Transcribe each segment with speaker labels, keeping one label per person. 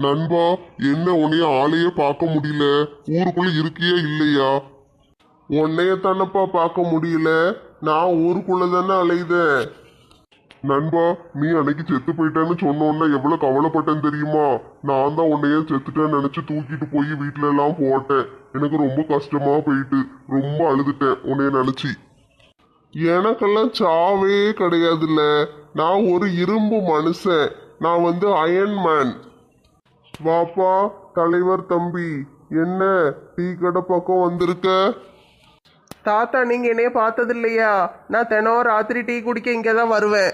Speaker 1: நண்பா என்ன உன்னைய ஆளையே பார்க்க முடியல? ஊருக்குள்ள இருக்கியா இல்லையா? உன்னைய தானப்பா பார்க்க முடியல? நான் ஊருக்குள்ள தானே அலையுதேன். நண்பா நீ அன்னைக்கு செத்து போயிட்டேன்னு சொன்னோன்னா எவ்வளவு கவலைப்பட்டேன் தெரியுமா? நான் தான் உன்னைய செத்துட்டேன்னு நினைச்சு தூக்கிட்டு போய் வீட்ல எல்லாம் போட்டேன். எனக்கு ரொம்ப கஷ்டமா போயிட்டு ரொம்ப அழுதுட்டேன் உன்னைய நினைச்சு. எனக்கெல்லாம் சாவே கிடையாதுல்ல. நான் ஒரு இரும்பு மனுஷன். நான் வந்து அயன்மேன் வாப்பா தலைவர் தம்பி என்ன டீ கடை பக்கம் வந்திருக்க?
Speaker 2: தாத்தா நீங்க என்னைய பார்த்தது இல்லையா நான் தினம் ராத்திரி டீ குடிக்க இங்கே தான் வருவேன்.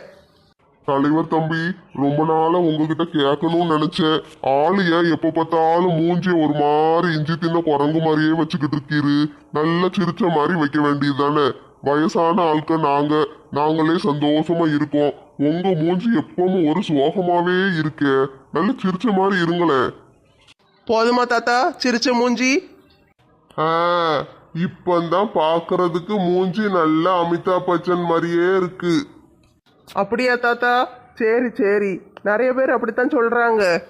Speaker 1: தலைவர் தம்பி ரொம்ப நாளா உங்ககிட்ட கேட்கணும்னு நினைச்சேன். ஆளு ஏன் எப்ப பார்த்தாலும் மூஞ்சி ஒரு மாதிரி இஞ்சி தின்ன குரங்கு மாதிரியே வச்சுக்கிட்டு இருக்கீரு. நல்லா சிரிச்ச மாதிரி வைக்க வேண்டியது தானே வயசான ஆட்கள் நாங்க. நாங்களே சந்தோஷமா இருக்கோம். உங்க மூஞ்சி எப்பவும் ஒரு சோகமாவே இருக்கே. நல்ல சிரிச்ச மாதிரி இருங்களேன்
Speaker 2: போதுமா தாத்தா? சிரிச்ச மூஞ்சி.
Speaker 1: ஆ இப்பந்தான் பார்க்கறதுக்கு மூஞ்சி நல்லா அமிதாப் பச்சன் மாதிரியே இருக்கு.
Speaker 2: அப்படியா தாத்தா? சரி சரி. நிறைய பேர் அப்படித்தான் சொல்றாங்க.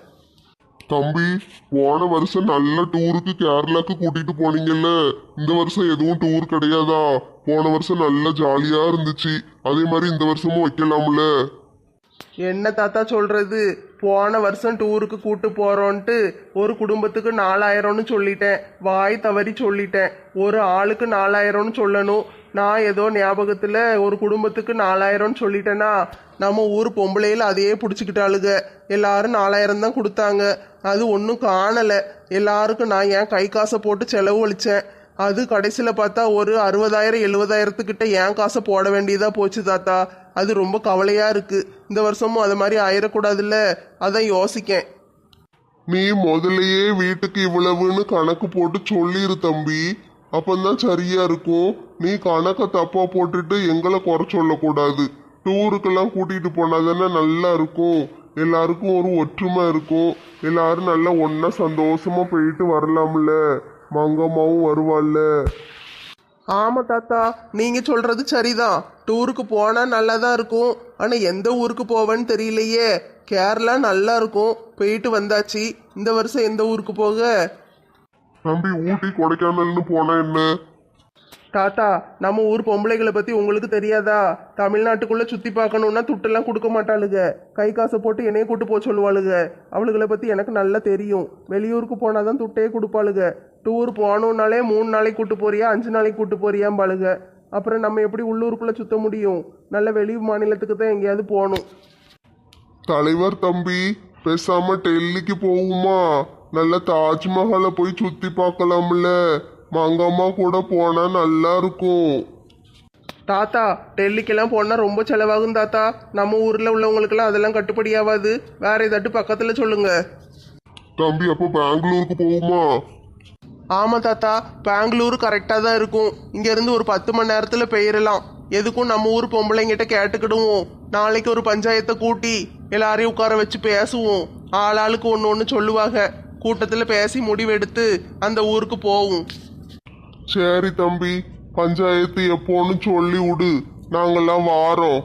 Speaker 1: தம்பி போன வருஷம் நல்ல டூருக்கு கேரளாக்கு கூட்டிட்டு போனீங்கல்ல. இந்த வருஷம் எதுவும் டூர் கிடையாதா? போன வருஷம் நல்ல ஜாலியா இருந்துச்சு. அதே மாதிரி இந்த வருஷமும் வைக்கலாம்ல.
Speaker 2: என்ன தாத்தா சொல்றது? போன வருஷம் டூருக்கு கூட்டு போறோன்ட்டு ஒரு குடும்பத்துக்கு நாலாயிரம்னு சொல்லிட்டேன். வாய் தவறி சொல்லிட்டேன். ஒரு ஆளுக்கு நாலாயிரம்னு சொல்லணும். நான் ஏதோ ஞாபகத்தில் ஒரு குடும்பத்துக்கு நாலாயிரம்னு சொல்லிட்டேன்னா நம்ம ஊர் பொம்பளையில் அதையே பிடிச்சிக்கிட்டாளுங்க எல்லாரும் நாலாயிரம் தான் கொடுத்தாங்க. அது ஒன்றும் காணலை. எல்லாருக்கும் நான் என் கை காசை போட்டு செலவு அது கடைசியில் பார்த்தா ஒரு அறுபதாயிரம் எழுபதாயிரத்துக்கிட்ட ஏன் காசை போட வேண்டியதாக போச்சு தாத்தா. அது ரொம்ப கவலையாக இருக்குது இந்த வருஷமும் அது மாதிரி ஆயிடக்கூடாதுல்ல அதான் யோசிக்கேன்.
Speaker 1: நீ முதல்லையே வீட்டுக்கு இவ்வளவுன்னு கணக்கு போட்டு சொல்லிரு தம்பி. அப்பந்தான் சரியா இருக்கும். நீ கணக்கை தப்பா போட்டுட்டு எங்களை குறை சொல்லக்கூடாது. டூருக்கெல்லாம் கூட்டிகிட்டு போனாதானே நல்லா இருக்கும். எல்லாருக்கும் ஒரு ஒற்றுமை இருக்கும். எல்லாரும் நல்லா ஒன்றா சந்தோஷமாக போயிட்டு வரலாம்ல. மங்கம்மாவும் வருவாள்ல.
Speaker 2: ஆமாம் தாத்தா நீங்கள் சொல்கிறது சரிதான். டூருக்கு போனால் நல்லா தான் இருக்கும். ஆனால் எந்த ஊருக்கு போவேன்னு தெரியலையே. கேரளா நல்லா இருக்கும். போயிட்டு வந்தாச்சு. இந்த வருஷம் எந்த ஊருக்கு போக?
Speaker 1: தம்பி ஊட்டி கொடைக்கானல்னு போனா என்ன?
Speaker 2: தாத்தா நம்ம ஊர் பொம்பளைகளை பற்றி உங்களுக்கு தெரியாதா? தமிழ்நாட்டுக்குள்ளே சுற்றி பார்க்கணுன்னா துட்டெல்லாம் கொடுக்க மாட்டாளுங்க கை காசை போட்டு என்னையே கூட்டு போக சொல்லுவாளுங்க அவளுகளை பற்றி எனக்கு நல்லா தெரியும். வெளியூருக்கு போனால் தான் துட்டையே கொடுப்பாளுங்க டூர் போகணுன்னாலே மூணு நாளைக்கு கூட்டு போறியா அஞ்சு நாளைக்கு கூட்டு போறியாம்பாளுங்க அப்புறம் நம்ம எப்படி உள்ளூருக்குள்ளே சுற்ற முடியும்? நல்ல வெளி மாநிலத்துக்கு தான் எங்கேயாவது போகணும்.
Speaker 1: தலைவர் தம்பி பேசாம டெல்லிக்கு போகுமா? நல்ல தாஜ்மஹாலை போய் சுற்றி பார்க்கலாம்ல. மங்கம்மா கூட போனா நல்லா இருக்கும்.
Speaker 2: தாத்தா டெல்லிக்கெல்லாம் போனால் ரொம்ப செலவாகும் தாத்தா. நம்ம ஊரில் உள்ளவங்களுக்கெல்லாம் அதெல்லாம் கட்டுப்படி ஆகாது வேற ஏதாட்டு பக்கத்தில் சொல்லுங்கள்
Speaker 1: தம்பி அப்போ பெங்களூருக்கு போகுமா?
Speaker 2: ஆமாம் தாத்தா பெங்களூரு கரெக்டாக தான் இருக்கும். இங்கேருந்து ஒரு பத்து மணி நேரத்தில் பெயரலாம். எதுக்கும் நம்ம ஊர் பொம்பளைங்கிட்ட கேட்டுக்கிடுவோம். நாளைக்கு ஒரு பஞ்சாயத்தை கூட்டி எல்லாரையும் உட்கார வச்சு பேசுவோம். ஆளாளுக்கு ஒன்று ஒன்று சொல்லுவாங்க. கூட்டத்தில் பேசி முடிவெடுத்து அந்த ஊருக்கு போவோம்.
Speaker 1: சரி தம்பி பஞ்சாயத்து எப்போன்னு சொல்லி விடு. நாங்கெல்லாம் வாரோம்.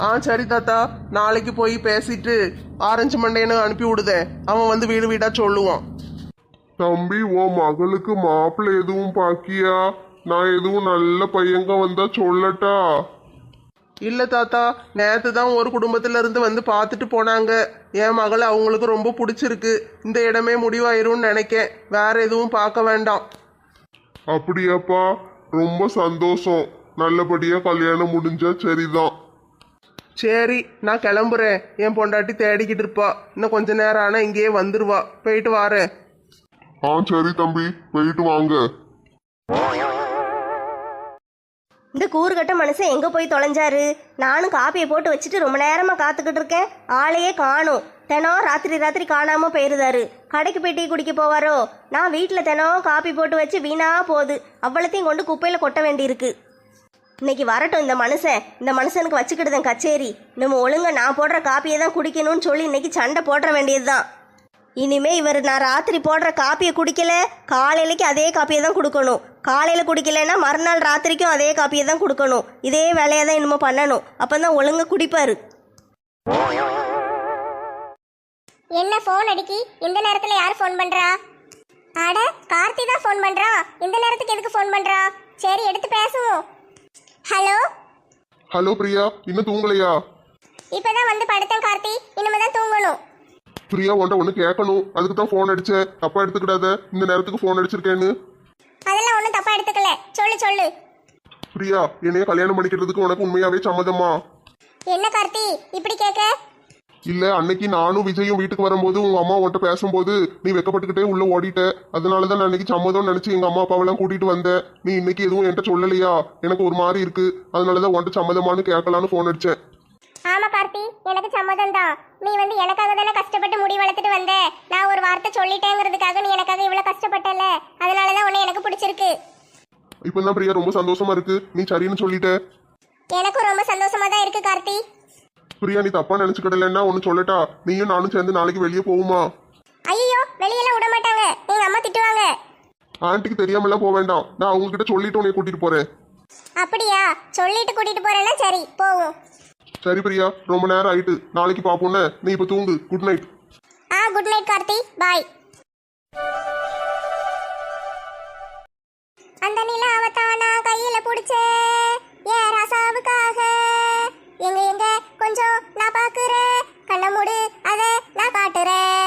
Speaker 2: ஆ சரி தாத்தா. நாளைக்கு போய் பேசிட்டு ஆரஞ்சு மண்டையனு அனுப்பி விடுதேன் அவன் வந்து வீடு வீடாக சொல்லுவான்.
Speaker 1: தம்பி உன் மகளுக்கு மாப்பிள்ளை எதுவும் பாக்கியா? நான் எதுவும் நல்ல பையங்க வந்தா சொல்லட்டா?
Speaker 2: இல்லை தாத்தா. நேற்று தான் ஒரு குடும்பத்துல இருந்து வந்து பார்த்துட்டு போனாங்க. என் மகளை அவங்களுக்கு ரொம்ப பிடிச்சிருக்கு. இந்த இடமே முடிவாயிரும்னு நினைக்கேன். வேற எதுவும் பார்க்க வேண்டாம்.
Speaker 1: அப்படியாப்பா. ரொம்ப சந்தோஷம். நல்லபடியா கல்யாணம் முடிஞ்சா சரிதான்.
Speaker 2: சரி நான் கிளம்புறேன். என் பொண்டாட்டி தேடிக்கிட்டு இருப்பா. இன்னும் கொஞ்ச நேரம் ஆனால் இங்கேயே வந்துருவா. போயிட்டு வாரேன்.
Speaker 1: ஆ சரி தம்பி. போயிட்டு வாங்க.
Speaker 3: இந்த கூறுகட்ட மனுஷன் எங்கே போய் தொலைஞ்சாரு? நானும் காப்பியை போட்டு வச்சுட்டு ரொம்ப நேரமாக காத்துக்கிட்டு இருக்கேன். ஆளையே காணும். தினம் ராத்திரி ராத்திரி காணாமல் போயிருந்தாரு. கடைக்கு போய் டீ குடிக்க போவாரோ? நான் வீட்டில் தினம் காப்பி போட்டு வச்சு வீணா போகுது. அவ்வளத்தையும் கொண்டு குப்பையில் கொட்ட வேண்டியிருக்கு. இன்னைக்கு வரட்டும் இந்த மனுஷன். இந்த மனுஷனுக்கு வச்சுக்கிடுதேன் கச்சேரி. நம்ம ஒழுங்காக நான் போடுற காப்பியை தான் குடிக்கணும்னு சொல்லி இன்னைக்கு சண்டை போடுற வேண்டியதுதான். இனிமே இவர் நான் ராத்திரி போடுற காப்பியை குடிக்கல காலையிலக்கு அதே காப்பியை தான் கொடுக்கணும். காலையில் குடிக்கலைன்னா மறுநாள் ராத்திரிக்கும் அதே காப்பியை தான் கொடுக்கணும். இதே வேலையை தான் இன்னமும் பண்ணணும். அப்போ தான் ஒழுங்காக குடிப்பார்.
Speaker 4: என்ன ஃபோன் அடிக்கி? இந்த நேரத்துல யார் ஃபோன் பண்றா? அட கார்த்தி தான் ஃபோன் பண்றா. இந்த நேரத்துக்கு எதுக்கு ஃபோன் பண்றா? சரி எடுத்து பேசுவோம். Hello
Speaker 5: hello Priya. இன்னும் தூங்கலையா?
Speaker 4: இப்பதான் வந்து படுத்தேன் கார்த்தி. இனிமே தான் தூங்கணும்.
Speaker 5: பிரியா உன்ட்ட ஒன்று கேட்கணும். அதுக்கு தான் ஃபோன் அடிச்சேன் தப்பா எடுத்துக்கிடாத. இந்த நேரத்துக்கு ஃபோன் அடிச்சிருக்கேன்னு.
Speaker 4: அதெல்லாம் ஒன்றும் தப்பா எடுத்துக்கல. சொல்லு சொல்லு.
Speaker 5: பிரியா என்னைய கல்யாணம் பண்ணிக்கிறதுக்கு உனக்கு உண்மையாவே சம்மதமா?
Speaker 4: என்ன கார்த்தி? இப்படி கேட்க?
Speaker 5: இல்ல அன்னைக்கு நானும் விஜயும் வீட்டுக்கு வரும்போது உங்க அம்மா உன்ட்ட பேசும்போது நீ வெக்கப்பட்டுக்கிட்டே உள்ள ஓடிட்ட. அதனால தான் நான் அன்னைக்கு சம்மதம் நினைச்சு எங்க அம்மா அப்பாவெல்லாம் கூட்டிட்டு வந்தேன். நீ இன்னைக்கு எதுவும் என்கிட்ட சொல்லலையா? எனக்கு ஒரு மாதிரி இருக்கு. அதனால தான் உன்ட்ட சம்மதமானு கேட்கலான்னு ஃபோன் அடிச்சேன்.
Speaker 4: ஆமா கார்த்தி. எனக்கு சம்மதம் தான் நீ வந்து எனக்காக தானே கஷ்டப்பட்டு முடி வளர்த்துட்டு வந்த? நான் ஒரு வார்த்தை சொல்லிட்டேங்கிறதுக்காக நீ எனக்காக இவ்வளவு கஷ்டப்பட்டல? அதனாலதான் உன்னை எனக்கு பிடிச்சிருக்கு.
Speaker 5: இப்போ தான் பிரியா ரொம்ப சந்தோஷமா இருக்கு. நீ சரின்னு சொல்லிட்ட.
Speaker 4: எனக்கும் ரொம்ப சந்தோஷமா தான் இருக்கு கார்த்தி.
Speaker 5: பிரியா நீ தப்பா நினைச்சுக்கிடலன்னா ஒன்னு சொல்லட்டா? நீயும் நானும் சேர்ந்து நாளைக்கு வெளியே போகுமா
Speaker 4: ஐயோ வெளியெல்லாம் விட மாட்டாங்க. எங்க அம்மா திட்டுவாங்க.
Speaker 5: ஆன்ட்டிக்கு தெரியாமலாம் போக வேண்டாம். நான் அவங்க கிட்ட சொல்லிட்டு உன்னை கூட்டிட்டு போறேன்.
Speaker 4: அப்படியா? சொல்லிட்டு கூட்டிட்டு போறேன்னா சரி போவோம்.
Speaker 5: சரி பிரியா ரொம்ப நேரம் ஆயிட்டு. நாளைக்கு பாப்போம்னே. நீ இப்போ தூங்கு. குட் நைட்
Speaker 4: ஆ குட் நைட் கார்த்தி. பாய் அந்த நிலாவத்தான் கையில புடிச்சே. ஏ ராசாவுக்காக. எங்க எங்க? கொஞ்சம் நான் பாக்குறேன் கண்ண மூடு அத நான் காட்டுறேன்.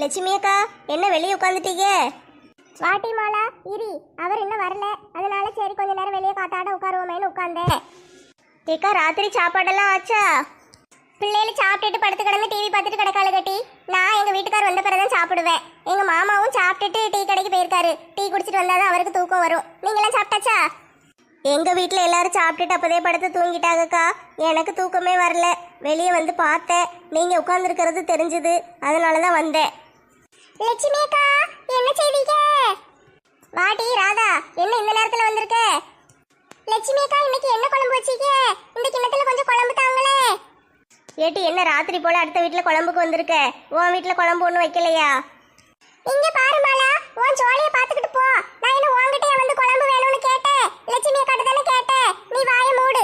Speaker 6: லட்சுமி அக்கா என்ன வெளியே உட்காந்துட்டீங்க
Speaker 4: வாட்டி மாலா இரி. அவர் இன்னும் வரல. அதனால சரி கொஞ்ச நேரம் வெளியே காத்தாட உட்காருவோமேனு உட்கார்ந்தேன்.
Speaker 6: ஏக்கா ராத்திரி சாப்பாடெல்லாம் ஆச்சா?
Speaker 4: பிள்ளைகள் சாப்பிட்டுட்டு படுத்து கிடந்து டிவி பார்த்துட்டு கிடக்காளு கட்டி நான் எங்க வீட்டுக்கார் வந்த பிறகு தான் சாப்பிடுவேன். எங்க மாமாவும் சாப்பிட்டுட்டு டீ கடைக்கு போயிருக்காரு. டீ குடிச்சிட்டு வந்தாதான் அவருக்கு தூக்கம் வரும். நீங்களாம் சாப்பிட்டாச்சா?
Speaker 6: எங்க வீட்ல எல்லாரும் சாப்பிட்டுட்டு அப்பதே படுத்து தூங்கிட்டாங்கக்கா. எனக்கு தூக்கமே வரல. வெளியே வந்து பார்த்தேன். நீங்க உட்காந்துருக்கிறது தெரிஞ்சது. அதனால தான் வந்தேன்.
Speaker 4: லட்சுமி அக்கா என்ன செய்தீங்க? வாடி ராதா. என்ன இந்த நேரத்துல வந்திருக்க? லட்சுமி அக்கா இன்னைக்கு என்ன குழம்பு வச்சீங்க? இந்த கிண்ணத்துல கொஞ்சம் குழம்பு தாங்களே.
Speaker 6: ஏட்டி என்ன ராத்திரி போல அடுத்த வீட்ல குழம்புக்கு வந்திருக்க? உன் வீட்ல குழம்பு ஒன்றும் வைக்கலையா?
Speaker 4: இங்க பாரு மாலா உன் ஜோலிய பாத்துக்கிட்டு போ. நான் என்ன உன்கிட்ட வந்து குழம்பு வேணும்னு கேட்டேன். லட்சுமி அக்கா தானே கேட்டேன். நீ வாயை மூடு.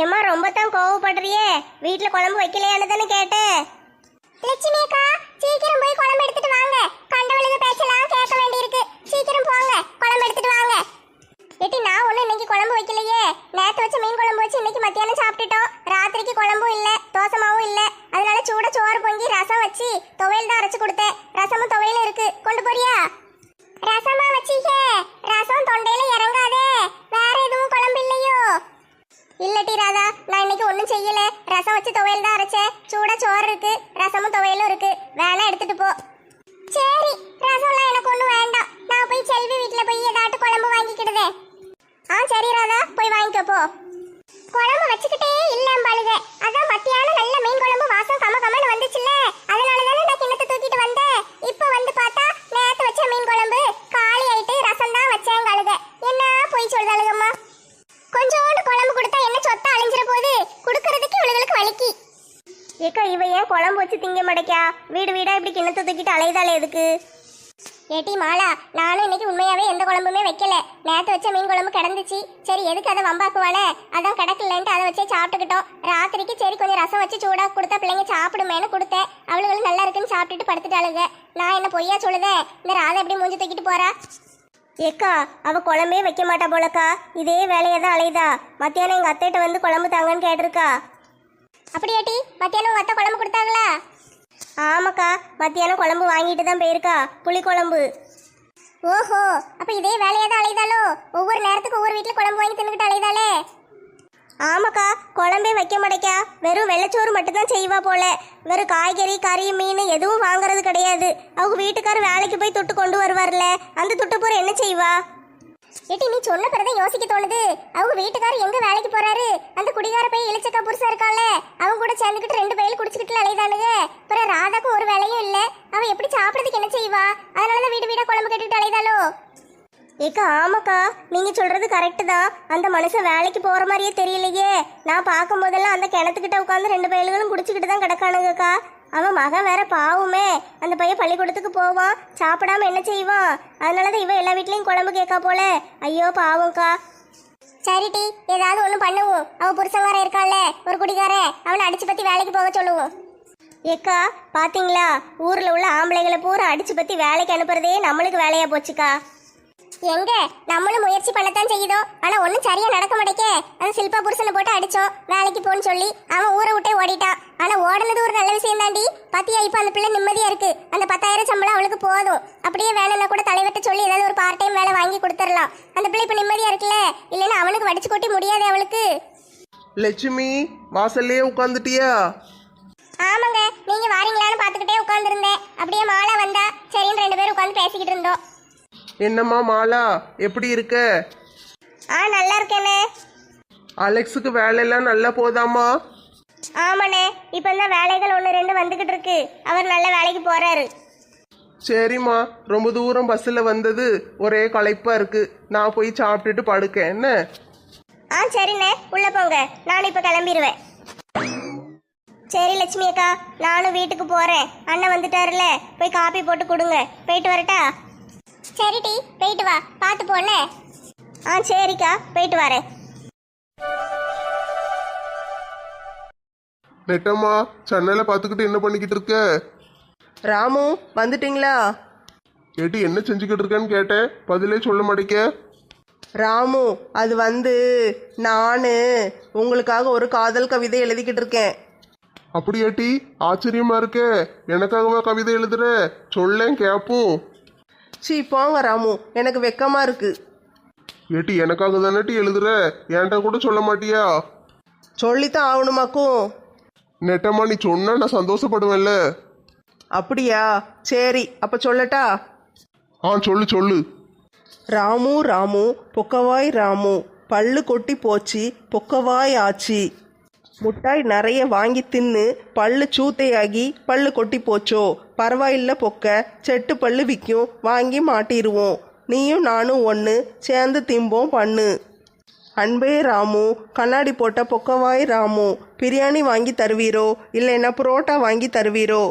Speaker 6: ஏம்மா ரொம்ப தான் கோவப்படுறியே. வீட்ல குழம்பு வைக்கலையான்னு தானே கேட்டேன்.
Speaker 4: லட்சுமி அக்கா சீக்கிரம் போய் குழம்பு எடுத்துட்டு வாங்க. கண்டவளுக்கு பேச்சலாம் கேட்க வேண்டியிருக்கு. சீக்கிரம் போங்க குழம்பு எடுத்துட்டு வாங்க. ஏட்டி நான் ஒண்ணு இன்னைக்கு குழம்பு வைக்கலையே. நேத்து வச்ச மீன் குழம்பு வச்சு இன்னைக்கு மத்தியானம் சாப்பிட்டுட்டோம். ராத்திரிக்கு குழம்பும் இல்ல தோசமாவும் இல்ல. அதனால சூட சோறு பொங்கி ரசம் வச்சு துவையல் தான் அரைச்சு கொடுத்தேன். ரசமும் துவையலும் இருக்கு கொண்டு போறியா ரசமா வச்சீங்க ரசம் தொண்டையில இறங்காதே வேற எதுவும் குழம்பு இல்லையோ இல்லட்டி ராதா நான் இன்னைக்கு ஒண்ணும் செய்யல ரசம் வச்சு துவையல் தான் அரைச்சேன் சூட சோறு இருக்கு ரசமும் துவையலும் இருக்கு வேணா எடுத்துட்டு போ சரி ரசம்லாம் எனக்கு ஒண்ணும் வேண்டாம் நான் போய் செல்வி வீட்ல போய் ஏதாட்டு குழம்பு வாங்கிக்கிடுதே ஆ சரி ராதா போய் வாங்கிக்க போ குழம்பு வச்சுக்கிட்டே இல்லம்பாளுக அதான் மத்தியானம் நல்ல மீன் குழம்பு வாசம் கம கமன்னு வந்துச்சுல்ல அதனால தானே நான் கிண்ணத்தை தூக்கிட்டு வந்தேன் இப்போ வந்து பார்த்தா நேத்து வச்ச மீன் குழம்பு காலி ஆயிட்டு ரசம் தான் வச்சேங்காளுக என்ன போய் சொல்றாளுகம்மா கொஞ்சோண்டு குழம்பு கொடுத்தா என்ன சொத்த அழிஞ்சிர போது குடுக்கறதுக்கு இவளுகளுக்கு வலிக்கு
Speaker 6: ஏக்கா இவ ஏன் குழம்பு வச்சு திங்க மாட்டேக்கா வீடு வீடா இப்படி கிணத்து தூக்கிட்டு அலையுதாலே எதுக்கு?
Speaker 4: ஏட்டி மாலா நானும் இன்னைக்கு உண்மையாவே எந்த குழம்புமே வைக்கல. நேத்து வச்ச மீன் குழம்பு கிடந்துச்சு. சரி எதுக்கு அதை வம்பாக்குவாளே? அதான் கிடக்கலன்ட்டு அதை வச்சே சாப்பிட்டுக்கிட்டோம். ராத்திரிக்கு சரி கொஞ்சம் ரசம் வச்சு சூடா கொடுத்தா பிள்ளைங்க சாப்பிடுமேனு கொடுத்தேன். அவளுகளும் நல்லா இருக்குன்னு சாப்பிட்டுட்டு படுத்துட்டாளுங்க. நான் என்ன பொய்யா சொல்லுதேன் இந்த ராதை எப்படி மூஞ்சி தூக்கிட்டு போறா?
Speaker 6: ஏக்கா அவ குழம்பே வைக்க மாட்டா போலக்கா. இதே வேலையை தான் அலையுதா? மத்தியானம் எங்க அத்தைகிட்ட வந்து குழம்பு தாங்கன்னு கேட்டிருக்கா.
Speaker 4: அப்படியாட்டி மத்தியானம் உங்க அத்தை குழம்பு கொடுத்தாங்களா?
Speaker 6: ஆமாக்கா மத்தியானம் குழம்பு வாங்கிட்டு தான் போயிருக்கா புளி குழம்பு.
Speaker 4: ஓஹோ அப்போ இதே வேலையாக தான் அலைதாலோ ஒவ்வொரு நேரத்துக்கு ஒவ்வொரு வீட்டில் குழம்பு வாங்கி தின்னுக்கிட்டு அலைதாலே
Speaker 6: ஆமாக்கா குழம்பே வைக்க மாட்டேக்கா. வெறும் வெள்ளச்சோறு மட்டும்தான் செய்வா போல. வெறும் காய்கறி கறி மீன் எதுவும் வாங்குறது கிடையாது. அவங்க வீட்டுக்காரர் வேலைக்கு போய் துட்டு கொண்டு வருவார்ல. அந்த துட்டு போகிற என்ன செய்வா?
Speaker 4: ஏட்டி நீ சொன்ன பிறகு யோசிக்க தோணுது. அவங்க வீட்டுக்காரர் எங்க வேலைக்கு போறாரு? அந்த குடிகார பையன் இளிச்சக்கா புருஷா இருக்கான்ல அவங்க கூட சேர்ந்துக்கிட்டு ரெண்டு பையல் குடிச்சுக்கிட்டு அலைதானுங்க அப்புறம் ராதாக்கு ஒரு வேலையும் இல்ல. அவ எப்படி சாப்பிடறதுக்கு என்ன செய்வா? அதனாலதான் வீடு வீடா குழம்பு கட்டிட்டு அலைதாலோ
Speaker 6: ஏக்கா ஆமாக்கா. நீங்க சொல்றது கரெக்டு தான். அந்த மனுஷன் வேலைக்கு போற மாதிரியே தெரியலையே. நான் பார்க்கும் போதெல்லாம் அந்த கிணத்துக்கிட்ட உட்காந்து ரெண்டு பயல்களும் குடிச்சுக்கிட்டு தான் கிடக்கானுங்கக்கா. அவன் மகன் வேற பாவுமே. அந்த பையன் பள்ளிக்கூடத்துக்கு போவான். சாப்பிடாம என்ன செய்வான்? அதனாலதான் இவன் எல்லா வீட்லயும் குழம்பு கேட்கா போல. ஐயோ பாவம்க்கா.
Speaker 4: சரிட்டி ஏதாவது ஒன்றும் பண்ணுவோம். அவன் புருஷன் வேற இருக்கான்ல ஒரு குடிகாரன். அவனை அடிச்சு பத்தி வேலைக்கு போக சொல்லுவோம். ஏக்கா பாத்தீங்களா? ஊர்ல உள்ள ஆம்பளைங்களை பூரா அடிச்சு பத்தி வேலைக்கு அனுப்புறதே நம்மளுக்கு வேலையா போச்சுக்கா. எங்க? நம்மளும் முயற்சி பண்ணத்தான் செய்யுதோ ஆனா ஒண்ணும் சரியா நடக்க மாட்டேக்கே. அந்த சில்பா புருஷனை போட்டு அடிச்சோம். வேலைக்கு போன்னு சொல்லி அவன் ஊரை விட்டே ஓடிட்டான். ஆனா ஓடுனது ஒரு நல்ல விஷயம் தாண்டி பாத்தியா இப்ப அந்த பிள்ளை நிம்மதியா இருக்கு. அந்த பத்தாயிரம் சம்பளம் அவளுக்கு போதும். அப்படியே வேணும்னா கூட தலைவர்கிட்ட சொல்லி ஏதாவது ஒரு பார்ட் டைம் வேலை வாங்கி கொடுத்துடலாம். அந்த பிள்ளை இப்ப நிம்மதியா இருக்குல்ல? இல்லைன்னா அவனுக்கு வடிச்சு கொட்டி முடியாது அவளுக்கு.
Speaker 2: லட்சுமி வாசல்லையே உட்காந்துட்டியா
Speaker 4: ஆமாங்க. நீங்க வாரீங்களான்னு பாத்துக்கிட்டே உட்கார்ந்திருந்தேன். அப்படியே மாலா வந்தா சரின்னு ரெண்டு பேரும் உட்காந்து பேசிக்கிட்டு இருந்தோம்.
Speaker 2: என்னம்மா மாலா எப்படி இருக்க?
Speaker 4: ஆ நல்லா இருக்கேனே.
Speaker 2: அலெக்ஸுக்கு வேலையெல்லாம் நல்லா போதாமா
Speaker 4: ஆமாண்ணே இப்போ தான் வேலைகள் ஒன்று ரெண்டு வந்துகிட்டு இருக்கு. அவர் நல்ல வேலைக்கு போறாரு.
Speaker 2: சரிம்மா ரொம்ப தூரம் பஸ்ஸில் வந்தது ஒரே களைப்பாக இருக்கு. நான் போய் சாப்பிட்டுட்டு படுக்கேன். என்ன?
Speaker 4: ஆ சரிண்ணே உள்ள போங்க. நான் இப்போ கிளம்பிடுவேன் சரி லட்சுமி அக்கா நானும் வீட்டுக்கு போறேன். அண்ணன் வந்துட்டாருல போய் காப்பி போட்டு கொடுங்க. போயிட்டு வரட்டா? சரி டி போயிட்டு வா. பார்த்து போனே ஆ சரிக்கா போயிட்டு வரேன்
Speaker 1: நெட்டம்மா சென்னையில பார்த்துக்கிட்டு என்ன பண்ணிக்கிட்டு இருக்க?
Speaker 2: ராமு வந்துட்டீங்களா?
Speaker 1: ஏட்டி என்ன செஞ்சுக்கிட்டு இருக்கேன்னு கேட்டேன். பதிலே சொல்ல மாட்டேக்க
Speaker 2: ராமு அது வந்து நான் உங்களுக்காக ஒரு காதல் கவிதை எழுதிக்கிட்டு இருக்கேன்.
Speaker 1: அப்படி ஏட்டி ஆச்சரியமா இருக்கே. எனக்காகவா கவிதை எழுதுற? சொல்லேன் கேப்போம்.
Speaker 2: சீ போங்க ராமு. எனக்கு வெக்கமா இருக்கு.
Speaker 1: ஏட்டி எனக்காக தானேட்டி எழுதுற? என்கிட்ட கூட சொல்ல மாட்டியா?
Speaker 2: சொல்லித்தான் ஆகணுமாக்கும்
Speaker 1: நெட்டம்மா நீ சொன்னா நான் சந்தோஷப்படுவேன்ல.
Speaker 2: அப்படியா? சரி அப்ப சொல்லட்டா?
Speaker 1: ஆ சொல்லு சொல்லு.
Speaker 2: ராமு ராமு பொக்கவாய் ராமு. பல்லு கொட்டி போச்சு பொக்கவாய் ஆச்சு. முட்டாய் நிறைய வாங்கி தின்னு பல்லு சூத்தையாகி பல்லு கொட்டி போச்சோ? பரவாயில்ல பொக்க செட்டு பல்லு விற்கும் வாங்கி மாட்டிடுவோம் நீயும் நானும் ஒன்று சேர்ந்து திம்போம் பண்ணு. அன்பே ராமு கண்ணாடி போட்ட பொக்கவாய் ராமு. பிரியாணி வாங்கி தருவீரோ இல்லைன்னா புரோட்டா வாங்கி தருவீரோ?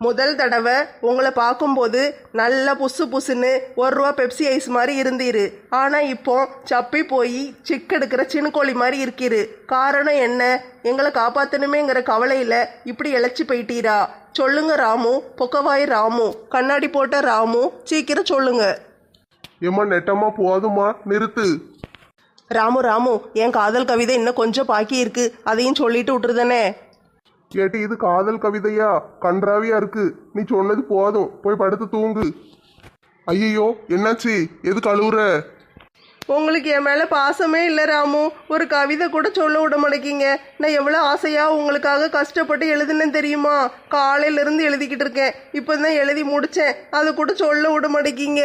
Speaker 2: முதல் தடவை உங்களை பார்க்கும்போது நல்ல புசு புசுன்னு ஒரு ரூபா பெப்சி ஐஸ் மாதிரி இருந்தீரு. ஆனால் இப்போ சப்பி போய் சிக் எடுக்கிற சின்னுக்கோழி மாதிரி இருக்கீரு. காரணம் என்ன? எங்களை காப்பாற்றணுமேங்கிற கவலையில் இப்படி இழைச்சி போயிட்டீரா? சொல்லுங்க ராமு. பொக்கவாய் ராமு. கண்ணாடி போட்ட ராமு. சீக்கிரம் சொல்லுங்க.
Speaker 1: ஏம்மா நெட்டம்மா போதுமா நிறுத்து.
Speaker 2: ராமு ராமு. என் காதல் கவிதை இன்னும் கொஞ்சம் பாக்கி இருக்கு. அதையும் சொல்லிட்டு விட்டுருதானே.
Speaker 1: ஏட்டி இது காதல் கவிதையா? கன்றாவியா இருக்கு. நீ சொன்னது போதும். போய் படுத்து தூங்கு. ஐயோ என்னாச்சு? எது கழுவுற
Speaker 2: உங்களுக்கு என் மேலே பாசமே இல்லை ராமு. ஒரு கவிதை கூட சொல்ல விட மாட்டேங்கிங்க. நான் எவ்வளோ ஆசையாக உங்களுக்காக கஷ்டப்பட்டு எழுதுனேன் தெரியுமா? காலையிலேருந்து எழுதிக்கிட்டு இருக்கேன். இப்போ தான் எழுதி முடித்தேன் அதை கூட சொல்ல விட மாட்டேங்கிங்க.